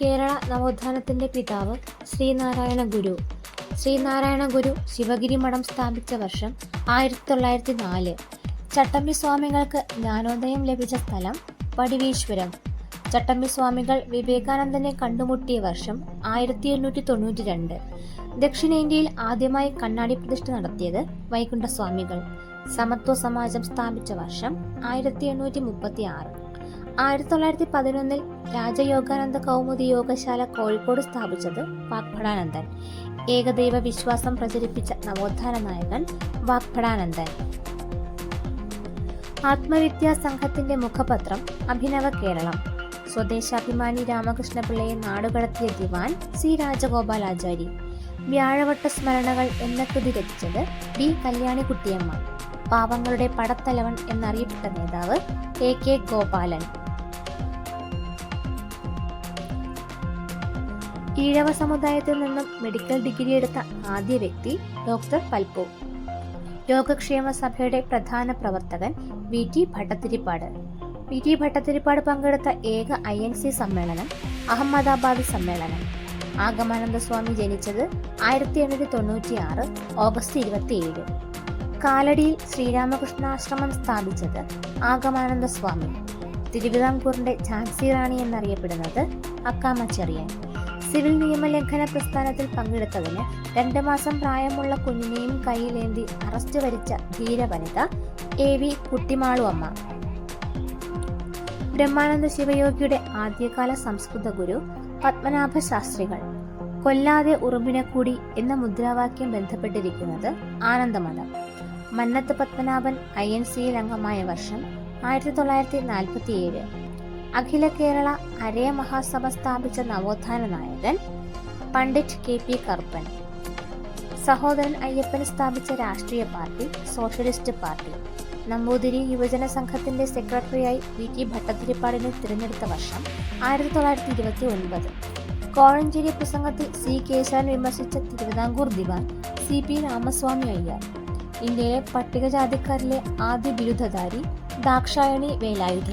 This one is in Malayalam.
കേരള നവോത്ഥാനത്തിന്റെ പിതാവ് ശ്രീനാരായണ ഗുരു. ശ്രീനാരായണ ഗുരു ശിവഗിരി മഠം സ്ഥാപിച്ച വർഷം ആയിരത്തി തൊള്ളായിരത്തി നാല് ചട്ടമ്പി സ്വാമികൾക്ക് ജ്ഞാനോദയം ലഭിച്ച സ്ഥലം പടിവീശ്വരം. ചട്ടമ്പി സ്വാമികൾ വിവേകാനന്ദനെ കണ്ടുമുട്ടിയ വർഷം ആയിരത്തി എണ്ണൂറ്റി തൊണ്ണൂറ്റി രണ്ട് ദക്ഷിണേന്ത്യയിൽ ആദ്യമായി കണ്ണാടി പ്രതിഷ്ഠ നടത്തിയത് വൈകുണ്ഠ സ്വാമികൾ സമത്വ സമാജം സ്ഥാപിച്ച വർഷം ആയിരത്തി എണ്ണൂറ്റി മുപ്പത്തി ആറ് ആയിരത്തി തൊള്ളായിരത്തി പതിനൊന്നിൽ രാജയോഗാനന്ദ കൗമുദി യോഗശാല കോഴിക്കോട് സ്ഥാപിച്ചത് വാഗ്ഭടാനന്ദൻ ഏകദൈവ വിശ്വാസം പ്രചരിപ്പിച്ച നവോത്ഥാന നായകൻ വാഗ്ഭടാനന്ദൻ ആത്മവിദ്യാ സംഘത്തിന്റെ മുഖപത്രം അഭിനവ കേരളം. സ്വദേശാഭിമാനി രാമകൃഷ്ണപിള്ളയെ നാടുകടത്തിയ ദിവാൻ സി രാജഗോപാലാചാരി. വ്യാഴവട്ട സ്മരണകൾ എന്ന കൃതി രചിച്ചത് ബി കല്യാണിക്കുട്ടിയമ്മ. പാവങ്ങളുടെ പടത്തലവൻ എന്നറിയപ്പെട്ട നേതാവ് എ കെ ഗോപാലൻ. ഈഴവ സമുദായത്തിൽ നിന്നും മെഡിക്കൽ ഡിഗ്രി എടുത്ത ആദ്യ വ്യക്തി ഡോക്ടർ പൽപോ യോഗക്ഷേമ സഭയുടെ പ്രധാന പ്രവർത്തകൻ V T Bhattathiripad V T Bhattathiripad പങ്കെടുത്ത ഏക ഐ എൻ സി സമ്മേളനം അഹമ്മദാബാദ് സമ്മേളനം. ആഗമാനന്ദ സ്വാമി ജനിച്ചത് ആയിരത്തി എണ്ണൂറ്റി തൊണ്ണൂറ്റി ആറ് ഓഗസ്റ്റ് ഇരുപത്തിയേഴ്. കാലടിയിൽ ശ്രീരാമകൃഷ്ണാശ്രമം സ്ഥാപിച്ചത് ആഗമാനന്ദ സ്വാമി. തിരുവിതാംകൂറിന്റെ ഝാൻസി റാണി എന്നറിയപ്പെടുന്നത് അക്കാമച്ചെറിയൻ. സിവിൽ നിയമലംഘന പ്രസ്ഥാനത്തിൽ പങ്കെടുത്തതിന് രണ്ട് മാസം പ്രായമുള്ള കുഞ്ഞിനെയും കൈയിലേന്തി അറസ്റ്റ് വരിച്ച ധീരവനിത എ വി കുട്ടിമാളു അമ്മ ബ്രഹ്മാനന്ദ ശിവയോഗിയുടെ ആദ്യകാല സംസ്കൃത ഗുരു പത്മനാഭ ശാസ്ത്രികൾ. കൊല്ലാതെ ഉറുമ്പിനെ കൂടി എന്ന മുദ്രാവാക്യം ബന്ധപ്പെട്ടിരിക്കുന്നത് ആനന്ദമതം മന്നത്ത് പത്മനാഭൻ ഐ എൻ സിയിൽ അംഗമായ വർഷം ആയിരത്തി തൊള്ളായിരത്തി നാൽപ്പത്തി ഏഴ് അഖില കേരള അരയ മഹാസഭ സ്ഥാപിച്ച നവോത്ഥാന നായകൻ പണ്ഡിറ്റ് കെ പി കറുപ്പൻ. സഹോദരൻ അയ്യപ്പൻ സ്ഥാപിച്ച രാഷ്ട്രീയ പാർട്ടി സോഷ്യലിസ്റ്റ് പാർട്ടി. നമ്പൂതിരി യുവജന സംഘത്തിന്റെ സെക്രട്ടറിയായി വി ടി ഭട്ടതിരിപ്പാടിനെ തിരഞ്ഞെടുത്ത വർഷം ആയിരത്തി തൊള്ളായിരത്തി ഇരുപത്തി ഒൻപത് കോഴഞ്ചേരി പ്രസംഗത്തിൽ സി കേശവൻ വിമർശിച്ച തിരുവിതാംകൂർ ദിവാൻ സി പി രാമസ്വാമി അയ്യർ. ഇന്ത്യയിലെ പട്ടികജാതിക്കാരിലെ ആദ്യ ബിരുദധാരി ദാക്ഷായണി വേലായുധൻ